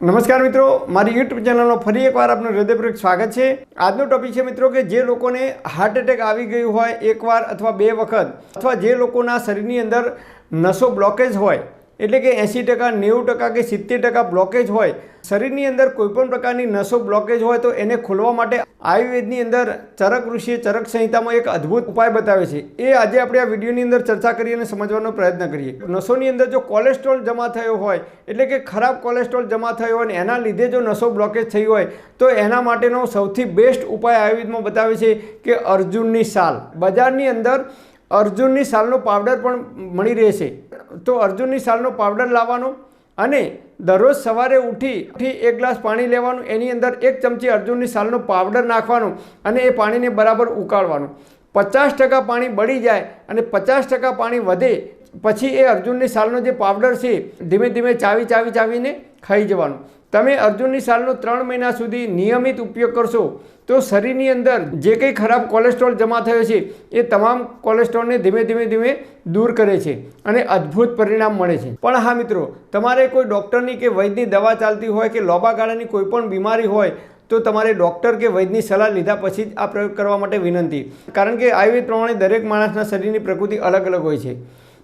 નમસ્કાર મિત્રો, મારી યુટ્યુબ ચેનલનો ફરી એકવાર આપનું હૃદયપૂર્વક સ્વાગત છે. આજનો ટોપિક છે મિત્રો કે જે લોકોને હાર્ટ એટેક આવી ગયું હોય એકવાર અથવા બે વખત, અથવા જે લોકોના શરીરની અંદર નસો બ્લોકેજ હોય એટલે કે એંસી ટકા, નેવું ટકા કે સિત્તેર ટકા બ્લોકેજ હોય, શરીરની અંદર કોઈપણ પ્રકારની નસો બ્લોકેજ હોય તો એને ખોલવા માટે આયુર્વેદની અંદર ચરક ઋષિએ ચરક સંહિતામાં એક અદ્ભુત ઉપાય બતાવે છે. એ આજે આપણે આ વિડીયોની અંદર ચર્ચા કરી અને સમજવાનો પ્રયત્ન કરીએ. નસોની અંદર જો કોલેસ્ટ્રોલ જમા થયો હોય, એટલે કે ખરાબ કોલેસ્ટ્રોલ જમા થયો હોય અને એના લીધે જો નસો બ્લોકેજ થઈ હોય, તો એના માટેનો સૌથી બેસ્ટ ઉપાય આયુર્વેદમાં બતાવે છે કે અર્જુનની સાલ. બજારની અંદર અર્જુનની સાલનો પાવડર પણ મળી રહેશે તો અર્જુનની સાલનો પાવડર લાવવાનો અને દરરોજ સવારે ઉઠી ઉઠી એક ગ્લાસ પાણી લેવાનું, એની અંદર એક ચમચી અર્જુનની સાલનો પાવડર નાખવાનો અને એ પાણીને બરાબર ઉકાળવાનું. પચાસ ટકા પાણી બળી જાય અને પચાસ ટકા પાણી વધે, પછી એ અર્જુનની સાલનો જે પાવડર છે ધીમે ધીમે ચાવી ચાવી, ચાવીને ખાઈ જવાનું. તમે અર્જુનની સાલનો ત્રણ મહિના સુધી નિયમિત ઉપયોગ કરશો, તો શરીરની અંદર જે કંઈ ખરાબ કોલેસ્ટ્રોલ જમા થયો છે, એ તમામ કોલેસ્ટ્રોલને ધીમે ધીમે ધીમે દૂર કરે છે અને અદ્ભુત પરિણામ મળે છે. પણ હા મિત્રો, તમારે કોઈ ડૉક્ટરની કે વૈદ્યની દવા ચાલતી હોય કે લોબા ગાળાની કોઈ પણ બીમારી હોય, તો તમારે ડૉક્ટર કે વૈદ્યની સલાહ લીધા પછી જ આ પ્રયોગ કરવા માટે વિનંતી. કારણ કે આયુર્વેદ પ્રમાણે દરેક માણસના શરીરની પ્રકૃતિ અલગ અલગ હોય છે.